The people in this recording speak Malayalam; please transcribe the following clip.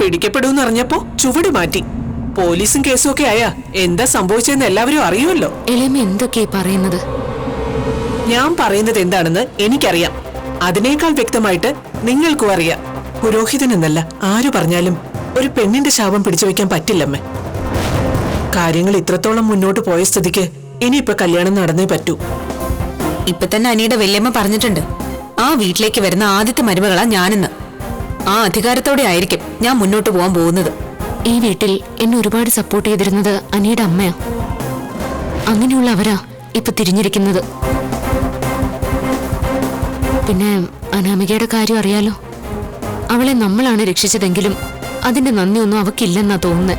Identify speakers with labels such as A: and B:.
A: പിടിക്കപ്പെടുമെന്ന് അറിഞ്ഞപ്പോ ചുവട് മാറ്റി. പോലീസും കേസും ഒക്കെ ആയാ എന്താ സംഭവിച്ചതെന്ന് എല്ലാവരും അറിയുമല്ലോ.
B: എളിമ എന്തൊക്കെയാ പറയുന്നത്?
A: ഞാൻ പറയുന്നത് എന്താണെന്ന് എനിക്കറിയാം. അതിനേക്കാൾ വ്യക്തമായിട്ട് നിങ്ങൾക്കും അറിയാം. പുരോഹിതൻ എന്നല്ല ആര് പറഞ്ഞാലും ഒരു പെണ്ണിന്റെ ശാപം പിടിച്ചു വയ്ക്കാൻ പറ്റില്ലമ്മേ. കാര്യങ്ങൾ ഇത്രത്തോളം മുന്നോട്ട് പോയ സ്ഥിതിക്ക് ഇനിയിപ്പൊ കല്യാണം നടന്നേ പറ്റൂ.
C: ഇപ്പൊ തന്നെ അനിയുടെ വല്യമ്മ പറഞ്ഞിട്ടുണ്ട്. ആ വീട്ടിലേക്ക് വരുന്ന ആദ്യത്തെ മരുമകളാ ഞാനെന്ന്. ആ അധികാരത്തോടെ ആയിരിക്കും ഞാൻ മുന്നോട്ട് പോകാൻ പോകുന്നത്.
B: ഈ വീട്ടിൽ എന്നെ ഒരുപാട് സപ്പോർട്ട് ചെയ്തിരുന്നത് അനിയുടെ അമ്മയാ. അങ്ങനെയുള്ള അവരാ ഇപ്പൊ തിരിഞ്ഞിരിക്കുന്നത്. പിന്നെ അനാമികയുടെ കാര്യം അറിയാലോ. അവളെ നമ്മളാണ് രക്ഷിച്ചതെങ്കിലും അതിന്റെ നന്ദിയൊന്നും അവക്കില്ലെന്നാ തോന്നുന്നത്